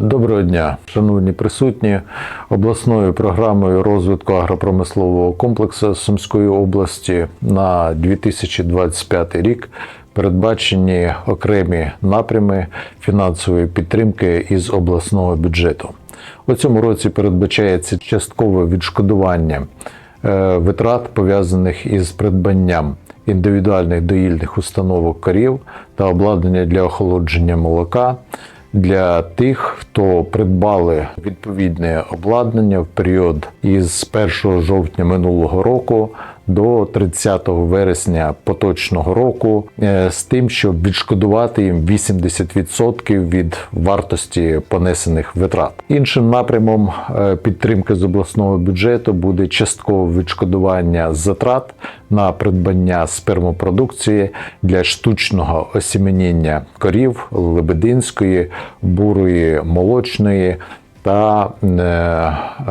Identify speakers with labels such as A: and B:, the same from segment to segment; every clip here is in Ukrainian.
A: Доброго дня, шановні присутні. Обласною програмою розвитку агропромислового комплексу Сумської області на 2025 рік передбачені окремі напрями фінансової підтримки із обласного бюджету. У цьому році передбачається часткове відшкодування е, витрат пов'язаних із придбанням індивідуальних доїльних установок корів та обладнання для охолодження молока для тих, хто придбали відповідне обладнання в період із 1 жовтня минулого року до 30 вересня поточного року, е, з тим, щоб відшкодувати їм 80% від вартості понесених витрат. Іншим напрямом е, підтримки з обласного бюджету буде часткове відшкодування затрат на придбання спермопродукції для штучного осіменіння корів лебединської, бурої молочної та е,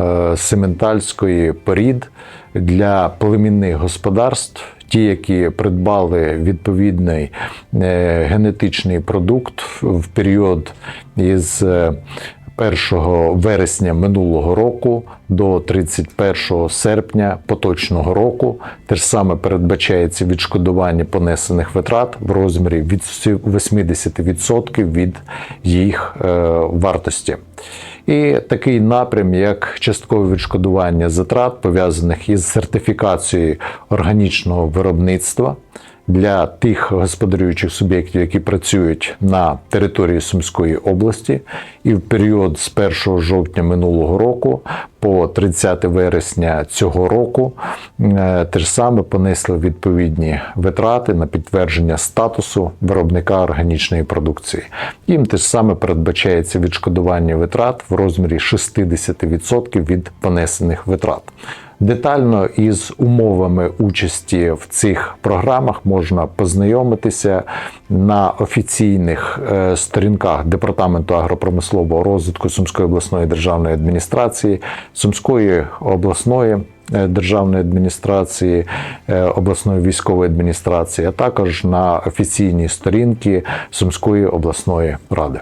A: е, сементальської порід для племінних господарств. Ті, які придбали відповідний е, генетичний продукт в період із 1 вересня минулого року до 31 серпня поточного року теж саме передбачається відшкодування понесених витрат в розмірі від 80% від їх е, вартості. І такий напрям, як часткове відшкодування затрат, пов'язаних із сертифікацією органічного виробництва для тих господарюючих суб'єктів, які працюють на території Сумської області, і в період з 1 жовтня минулого року по 30 вересня цього року е, те саме понесли відповідні витрати на підтвердження статусу виробника органічної продукції. Їм те ж саме передбачається відшкодування витрат в розмірі 60% від понесених витрат. Детально із умовами участі в цих програмах можна познайомитися на офіційних е, сторінках Департаменту агропромислового розвитку Сумської обласної державної адміністрації, Сумської обласної е, державної адміністрації, е, обласної військової адміністрації, а також на офіційній сторінці Сумської обласної ради.